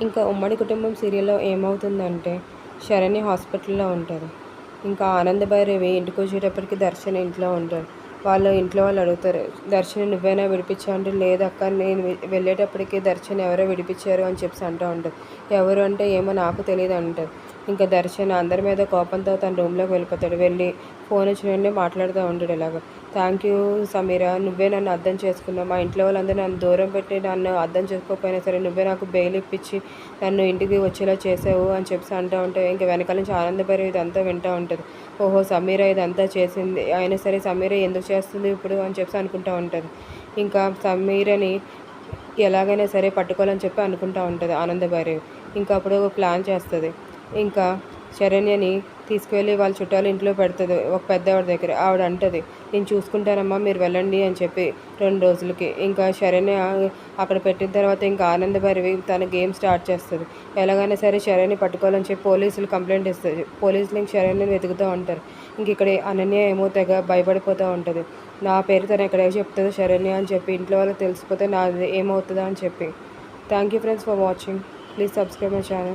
ఇంకా ఉమ్మడి కుటుంబం సీరియల్లో ఏమవుతుందంటే శరణి హాస్పిటల్లో ఉంటుంది ఇంకా ఆనంద భైరవి ఇంటికి వచ్చేటప్పటికి దర్శన్ ఇంట్లో ఉంటారు వాళ్ళు ఇంట్లో వాళ్ళు అడుగుతారు దర్శన్ నువ్వైనా విడిపించా? అంటే లేదక్క నేను వెళ్ళేటప్పటికి దర్శన్ ఎవరో విడిపించారు అని చెప్పి అంటూ ఉంటుంది ఎవరు అంటే ఏమో నాకు తెలియదు అంటారు. ఇంకా దర్శన్ అందరి మీద కోపంతో తన రూమ్లోకి వెళ్ళిపోతాడు. వెళ్ళి ఫోన్ వచ్చిన మాట్లాడుతూ ఉంటాడు ఇలాగ థ్యాంక్ యూ సమీరా. నువ్వే నన్ను అర్థం చేసుకున్నావు. మా ఇంట్లో వాళ్ళందరూ నన్ను దూరం పెట్టి నన్ను అర్థం చేసుకోకపోయినా సరే నువ్వే నాకు బెయిల్ ఇప్పించి నన్ను ఇంటికి వచ్చేలా చేసావు అని చెప్పి అంటూ ఉంటే ఇంకా వెనకాల నుంచి ఆనందపరి ఇదంతా వింటూ ఉంటుంది. ఓహో సమీర ఇదంతా చేసింది. అయినా సరే సమీర ఎందుకు చేస్తుంది ఇప్పుడు అని చెప్పి అనుకుంటూ ఉంటుంది. ఇంకా సమీరని ఎలాగైనా సరే పట్టుకోవాలని చెప్పి అనుకుంటూ ఉంటుంది ఆనందభైరవి ఇంకా అప్పుడు ఒక ప్లాన్ చేస్తుంది. ఇంకా శరణ్యని తీసుకువెళ్ళి వాళ్ళ చుట్టాలు ఇంట్లో పెడుతుంది. ఒక పెద్దవాడి దగ్గర ఆవిడ అంటది నేను చూసుకుంటానమ్మా మీరు వెళ్ళండి అని చెప్పి రెండు రోజులకి. ఇంకా శరణ్య అక్కడ పెట్టిన తర్వాత ఇంకా ఆనందభైరవి తన గేమ్ స్టార్ట్ చేస్తుంది. ఎలాగైనా సరే శరణ్య పట్టుకోవాలని చెప్పి పోలీసులు కంప్లైంట్ ఇస్తుంది. పోలీసులు ఇంక శరణ్యని వెతుకుతూ ఉంటారు. ఇంక ఇక్కడ అనన్య ఏమో తెగ భయపడిపోతూ ఉంటుంది. నా పేరు తను ఎక్కడ చెప్తుందో శరణ్య? అని చెప్పి ఇంట్లో వాళ్ళకి తెలిసిపోతే నాది ఏమవుతుందో అని చెప్పి. Thank you friends for watching please subscribe my channel